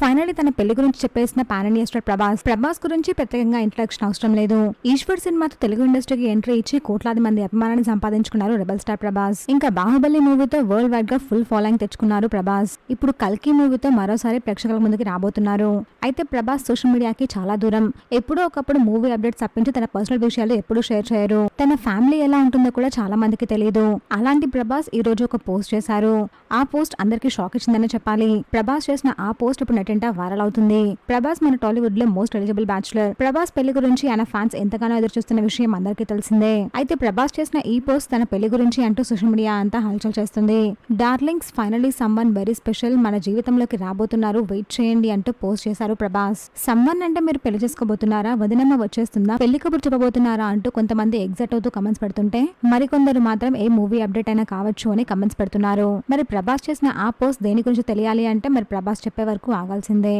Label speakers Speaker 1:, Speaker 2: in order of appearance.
Speaker 1: Finally తన పెళ్ళి గురించి చెప్పేసిన pan India star Prabhas Prabhas గురించి ప్రత్యేకంగా ఇంట్రడక్షన్ అవసరం లేదు. ఈశ్వర్ సినిమాతో తెలుగు ఇండస్ట్రీకి ఎంట్రీ ఇచ్చి కోట్లాది మంది అభిమానాన్ని సంపాదించుకున్నారు రెబల్ స్టార్ ప్రభాస్. ఇంకా బాహుబలి మూవీతో వరల్డ్ వైడ్గా ఫుల్ ఫాలోయింగ్ తెచ్చుకున్నారు ప్రభాస్. ఇప్పుడు కల్కి మూవీతో మరోసారి ప్రేక్షకుల ముందుకి రాబోతున్నారు. అయితే ప్రభాస్ సోషల్ మీడియాకి చాలా దూరం. ఎప్పుడో ఒకప్పుడు మూవీ అప్డేట్స్ తప్పించి తన పర్సనల్ విషయాలు ఎప్పుడూ షేర్ చేయరు. తన ఫ్యామిలీ ఎలా ఉంటుందో కూడా చాలా మందికి తెలియదు అలాంటి ప్రభాస్ ఈ రోజు ఒక పోస్ట్ చేశారు. ఆ పోస్ట్ అందరికీ షాక్ ఇచ్చిందని చెప్పాలి. ప్రభాస్ చేసిన ఆ పోస్ట్ ఇప్పుడు నెటింట వైరల్ అవుతుంది. ప్రభాస్ మన టాలీవుడ్లో మోస్ట్ ఎలిజిబుల్ బ్యాచులర్ ప్రభాస్ పెళ్ళి గురించి ఆయన ఫ్యాన్స్ ఎంతగానో ఎదురు చూస్తున్న విషయం అందరికీ తెలిసిందే. అయితే ప్రభాస్ చేసిన ఈ పోస్ట్ తన పెళ్ళి గురించి అంటూ సోషల్ మీడియా అంతా హల్చల్ చేస్తుంది. Darlings finally someone very special మన జీవితంలోకి రాబోతున్నారు వెయిట్ చేయండి అంటూ పోస్ట్ చేశారు ప్రభాస్. సమ్వన్ అంటే మీరు పెళ్ళి చేసుకోబోతున్నారా వదినమ్మ వచ్చేస్తుందా పెళ్ళి కబుర్ చెప్పబోతున్నారా అంటూ కొంతమంది ఎగ్జైట్ అవుతూ కమెంట్స్ పెడుతుంటే మరికొందరు మాత్రం ఏ మూవీ అప్డేట్ అయినా కావచ్చు అని కమెంట్స్ పెడుతున్నారు. మరి ప్రభాస్ చేసిన ఆ పోస్ట్ దేని గురించి తెలియాలి అంటే మరి ప్రభాస్ చెప్పే వరకు ఆగాలి ఆగాల్సిందే